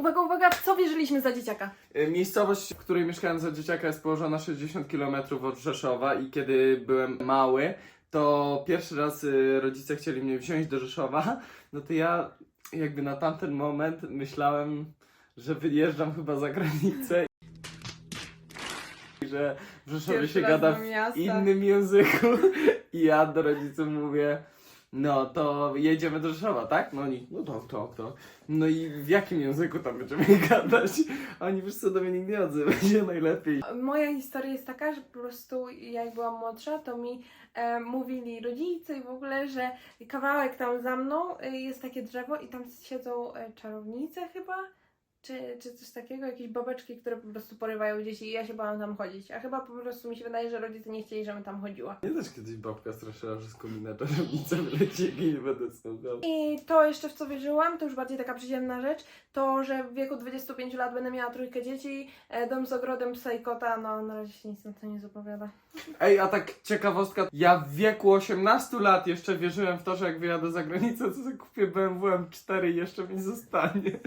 Uwaga, uwaga, w co wierzyliśmy za dzieciaka? E, Miejscowość, w której mieszkałem za dzieciaka jest położona 60 km od Rzeszowa i kiedy byłem mały, to pierwszy raz y, rodzice chcieli mnie wziąć do Rzeszowa, no to ja jakby na tamten moment myślałem, że wyjeżdżam chyba za granicę i że w Rzeszowie Pierwszy się raz gada do w miasta. innym języku i ja do rodziców mówię no to jedziemy do Rzeszowa, tak? No oni, no tak, tak, tak. No i w jakim języku tam będziemy gadać? A oni wiesz co, do mnie nikt nie odzywa się najlepiej. Moja historia jest taka, że po prostu jak byłam młodsza, to mi e, mówili rodzice i w ogóle, że kawałek tam za mną e, jest takie drzewo i tam siedzą e, czarownice chyba, czy, czy coś takiego, jakieś babeczki, które po prostu porywają dzieci i ja się bałam tam chodzić. A chyba po prostu mi się wydaje, że rodzice nie chcieli, żebym tam chodziła. Mnie też kiedyś babka straszyła, że z komina czarownica wyleci, jak jej nie będę słuchał. I to jeszcze w co wierzyłam, to już bardziej taka przyziemna rzecz, to że w wieku 25 lat będę miała trójkę dzieci, e, dom z ogrodem, psa i kota, no na razie się nic na to nie zapowiada. Ej, a tak ciekawostka, ja w wieku 18 lat jeszcze wierzyłem w to, że jak wyjadę za granicę, to sobie kupię BMW M4 i jeszcze mi zostanie.